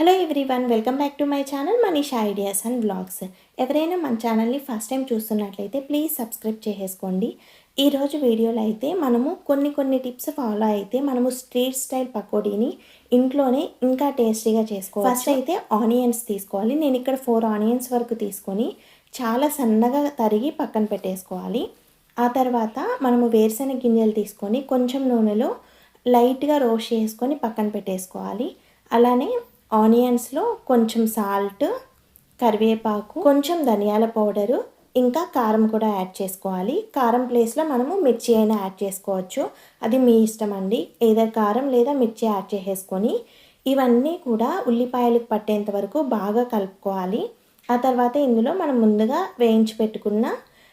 Hello everyone welcome back to my channel Manish ideas and blogs ఎవరైనా మన ఛానల్ని first time చూస్తున్నట్లయితే please subscribe చేసేసుకోండి. ఈరోజు వీడియోలో అయితే మనము కొన్ని కొన్ని టిప్స్ ఫాలో అయితే మనము స్ట్రీట్ స్టైల్ పకోడీని ఇంట్లోనే ఇంకా టేస్టీగా చేసుకోవాలి ఫస్ట్ అయితే ఆనియన్స్ తీసుకోవాలి. నేను ఇక్కడ ఫోర్ ఆనియన్స్ వరకు తీసుకొని చాలా సన్నగా తరిగి పక్కన పెట్టేసుకోవాలి. ఆ తర్వాత మనము వేరుశెనగ గింజలు తీసుకొని కొంచెం నూనెలో లైట్గా రోస్ట్ చేసుకొని పక్కన పెట్టేసుకోవాలి. అలానే ఆనియన్స్లో కొంచెం సాల్ట్ కరివేపాకు కొంచెం ధనియాల పౌడరు ఇంకా కారం కూడా యాడ్ చేసుకోవాలి. కారం ప్లేస్లో మనము మిర్చి అయినా యాడ్ చేసుకోవచ్చు. అది మీ ఇష్టం అండి. ఏదైనా కారం లేదా మిర్చి యాడ్ చేసేసుకొని ఇవన్నీ కూడా ఉల్లిపాయలకు పట్టేంత వరకు బాగా కలుపుకోవాలి. ఆ తర్వాత ఇందులో మనం ముందుగా వేయించి పెట్టుకున్న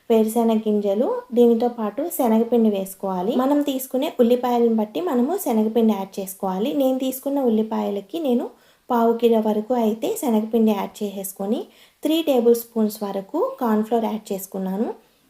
వేరుశెనగ గింజలు దీనితో పాటు శనగపిండి వేసుకోవాలి. మనం తీసుకునే ఉల్లిపాయలను బట్టి మనము శనగపిండి యాడ్ చేసుకోవాలి. నేను తీసుకున్న ఉల్లిపాయలకి నేను పావు కిలో వరకు అయితే శనగపిండి యాడ్ చేసేసుకొని త్రీ టేబుల్ స్పూన్స్ వరకు కార్న్ఫ్లోర్ యాడ్ చేసుకున్నాను.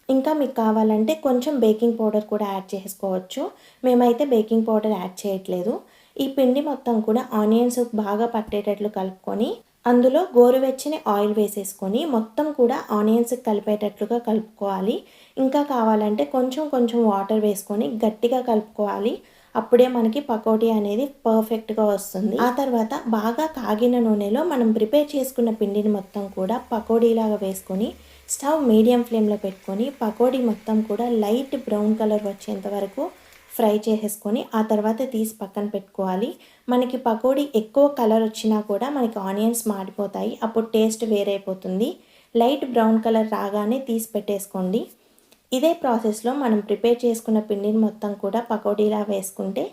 ఇంకా మీకు కావాలంటే కొంచెం బేకింగ్ పౌడర్ కూడా యాడ్ చేసుకోవచ్చు. మేమైతే బేకింగ్ పౌడర్ యాడ్ చేయట్లేదు. ఈ పిండి మొత్తం కూడా ఆనియన్స్ బాగా పట్టేటట్లు కలుపుకొని అందులో గోరువెచ్చని ఆయిల్ వేసేసుకొని మొత్తం కూడా ఆనియన్స్ కలిపేటట్లుగా కలుపుకోవాలి. ఇంకా కావాలంటే కొంచెం కొంచెం వాటర్ వేసుకొని గట్టిగా కలుపుకోవాలి. అప్పుడే మనకి పకోడీ అనేది పర్ఫెక్ట్గా వస్తుంది. ఆ తర్వాత బాగా కాగిన నూనెలో మనం ప్రిపేర్ చేసుకున్న పిండిని మొత్తం కూడా పకోడీలాగా వేసుకొని స్టవ్ మీడియం ఫ్లేమ్లో పెట్టుకొని పకోడీ మొత్తం కూడా లైట్ బ్రౌన్ కలర్ వచ్చేంత వరకు ఫ్రై చేసేసుకొని ఆ తర్వాత తీసి పక్కన పెట్టుకోవాలి. మనకి పకోడీ ఎక్కువ కలర్ వచ్చినా కూడా మనకి ఆనియన్స్ మాడిపోతాయి. అప్పుడు టేస్ట్ వేరైపోతుంది. లైట్ బ్రౌన్ కలర్ రాగానే తీసి పెట్టేసుకోండి. ఇదే ప్రాసెస్లో మనం ప్రిపేర్ చేసుకున్న పిండిని మొత్తం కూడా పకోడీలా వేసుకుంటే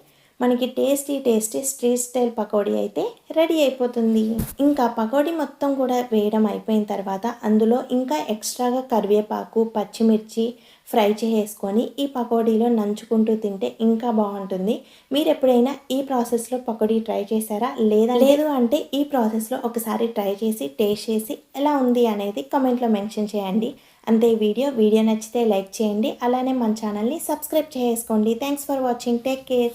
మనకి tasty tasty street style pakodi అయితే రెడీ అయిపోతుంది. ఇంకా పకోడీ మొత్తం కూడా వేయడం అయిపోయిన తర్వాత అందులో ఇంకా ఎక్స్ట్రాగా కరివేపాకు పచ్చిమిర్చి ఫ్రై చేసుకొని ఈ పకోడీలో నంచుకుంటూ తింటే ఇంకా బాగుంటుంది. మీరు ఎప్పుడైనా ఈ ప్రాసెస్లో పకోడీ ట్రై చేశారా? లేదా లేదు అంటే ఈ ప్రాసెస్లో ఒకసారి ట్రై చేసి టేస్ట్ చేసి ఎలా ఉంది అనేది కమెంట్లో మెన్షన్ చేయండి. అంతే వీడియో. వీడియో నచ్చితే లైక్ చేయండి. అలానే మన ఛానల్ని సబ్స్క్రైబ్ చేసుకోండి thanks for watching. Take care.